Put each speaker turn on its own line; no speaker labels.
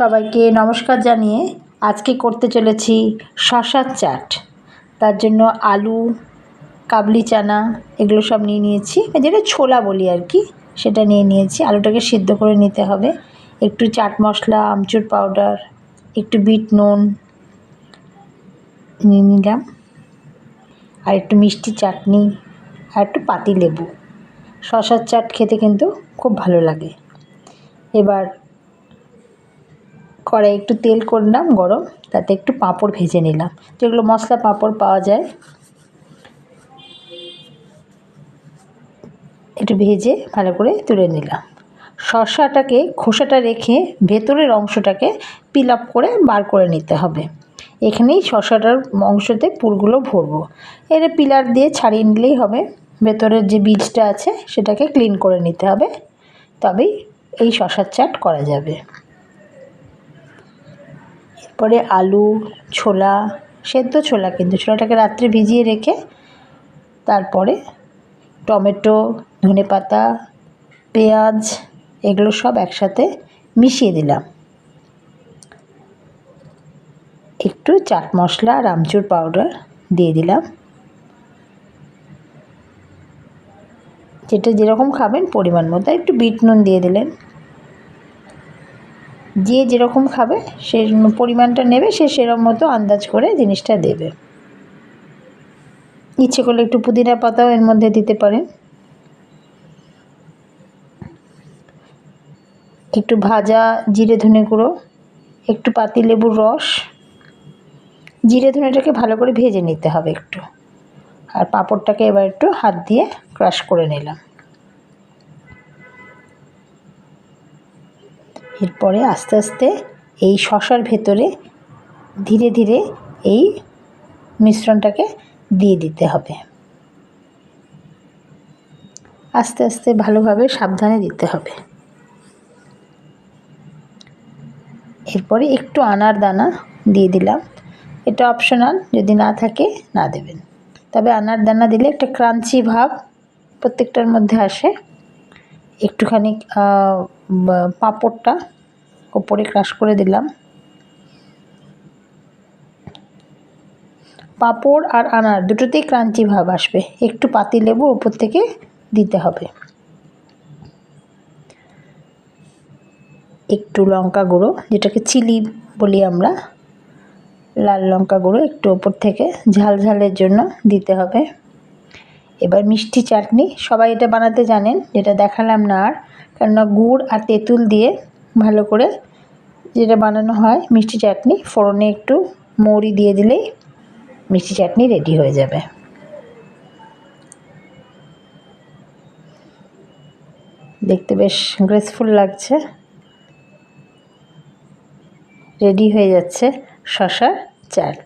সবাইকে নমস্কার জানিয়ে আজকে করতে চলেছি শশার চাট। তার জন্য আলু, কাবলি চানা, এগুলো সব নিয়ে নিয়েছি। যেটা ছোলা বলি আর কি, সেটা নিয়ে নিয়েছি। আলুটাকে সিদ্ধ করে নিতে হবে। একটু চাট মশলা, আমচুর পাউডার একটু বিট নুন নিয়ে নিলাম। আর একটু মিষ্টি চাটনি আর একটু পাতি লেবু শশার চাট খেতে কিন্তু খুব ভালো লাগে। এবার কড়াই একটু তেল করলাম গরম, তাতে একটু পাঁপড় ভেজে নিলাম। যেগুলো মশলা পাঁপড় পাওয়া যায়, একটু ভেজে ভালো করে তুলে নিলাম। শসাটাকে, খোসাটা রেখে ভেতরের অংশটাকে পিল আপ করে বার করে নিতে হবে। এখানেই শসাটার অংশতে পুরগুলো ভরবো। এর পিলার দিয়ে ছাড়িয়ে নিলেই হবে। ভেতরের যে বীজটা আছে, সেটাকে ক্লিন করে নিতে হবে। তবেই এই শশার চাট করা যাবে। এরপরে আলু, ছোলা, সেদ্ধ ছোলা কিন্তু, ছোলাটাকে রাত্রে ভিজিয়ে রেখে তারপরে টমেটো, ধনে পাতা, পেঁয়াজ, এগুলো সব একসাথে মিশিয়ে দিলাম। একটু চাট মশলা আর আমচুর পাউডার দিয়ে দিলাম। যেটা যেরকম খাবেন, পরিমাণ মতো। একটু বিট নুন দিয়ে দিলেন। যে যেরকম খাবে, সে পরিমাণটা নেবে, সে সেরকম মতো আন্দাজ করে জিনিসটা দেবে। ইচ্ছে করলে একটু পুদিনা পাতাও এর মধ্যে দিতে পারেন। একটু ভাজা জিরে ধনে গুঁড়ো, একটু পাতি লেবুর রস। জিরে ধনেটাকে ভালো করে ভেজে নিতে হবে একটু। আর পাঁপড়টাকে এবার একটু হাত দিয়ে ক্রাশ করে নিলাম। এরপরে আস্তে আস্তে এই শশার ভেতরে ধীরে ধীরে এই মিশ্রণটাকে দিয়ে দিতে হবে। আস্তে আস্তে ভালোভাবে সাবধানে দিতে হবে। এরপরে একটু আনার দানা দিয়ে দিলাম। এটা অপশনাল যদি না থাকে না দেবেন। তবে আনার দানা দিলে একটা ক্রাঞ্চি ভাব প্রত্যেকটার মধ্যে আসে। একটুখানি পাঁপড়টা ওপরে ক্রাশ করে দিলাম। পাঁপড় আর আনার দুটোতেই ক্রাঞ্চি ভাব আসবে। একটু পাতি লেবু ওপর থেকে দিতে হবে। একটু লঙ্কা গুঁড়ো, যেটাকে চিলি বলি আমরা, লাল লঙ্কা গুঁড়ো একটু ওপর থেকে ঝাল ঝালের জন্য দিতে হবে। এবার মিষ্টি চাটনি। সবাই এটা বানাতে জানেন, যেটা দেখালাম না আর। কেননা গুড় আর তেঁতুল দিয়ে ভালো করে যেটা বানানো হয় মিষ্টি চাটনি, ফোড়নে একটু মৌরি দিয়ে দিলেই মিষ্টি চাটনি রেডি হয়ে যাবে। দেখতে বেশ গ্রেসফুল লাগছে। রেডি হয়ে যাচ্ছে শশার চাট।